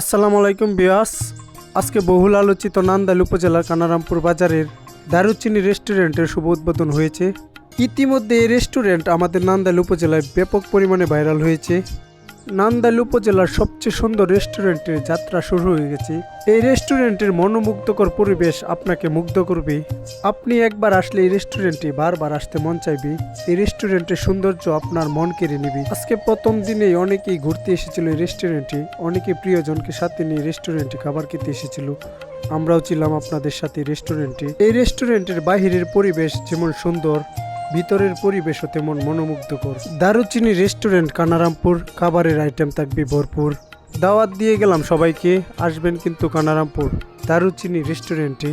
আসসালামু আলাইকুম বিয়াস আজকে বহুল আলোচিত নান্দাইল উপজেলার কানারামপুর বাজারের দারুচিনি রেস্টুরেন্টের শুভ উদ্বোধন হয়েছে। ইতিমধ্যে এই রেস্টুরেন্ট আমাদের নান্দাইল উপজেলায় ব্যাপক পরিমাণে ভাইরাল হয়েছে। নান্দাইল উপজেলার সবচেয়ে সুন্দর রেস্টুরেন্টের যাত্রা শুরু হয়ে গেছে। এই রেস্টুরেন্টের মনোমুগ্ধকর পরিবেশ আপনাকে মুগ্ধ করবে। আপনি একবার আসলে এই রেস্টুরেন্টে বারবার আসতে মন চাইবে। এই রেস্টুরেন্টের সৌন্দর্য আপনার মন কেড়ে নেবে। আজকে প্রথম দিনেই অনেকেই ঘুরতে এসেছিল এই রেস্টুরেন্টে। অনেকে প্রিয়জনকে সাথে নিয়ে রেস্টুরেন্টে খাবার খেতে এসেছিল। আমরাও ছিলাম আপনাদের সাথে রেস্টুরেন্টে। এই রেস্টুরেন্টের বাহিরের পরিবেশ যেমন সুন্দর ভিতরের পরিবেশও তেমন মনোমুগ্ধকর। দারুচিনি রেস্টুরেন্ট কানারামপুর, খাবারের আইটেম থাকবে ভরপুর। দাওয়াত দিয়ে গেলাম সবাইকে, আসবেন কিন্তু কানারামপুর। দারুচিনি রেস্টুরেন্টে।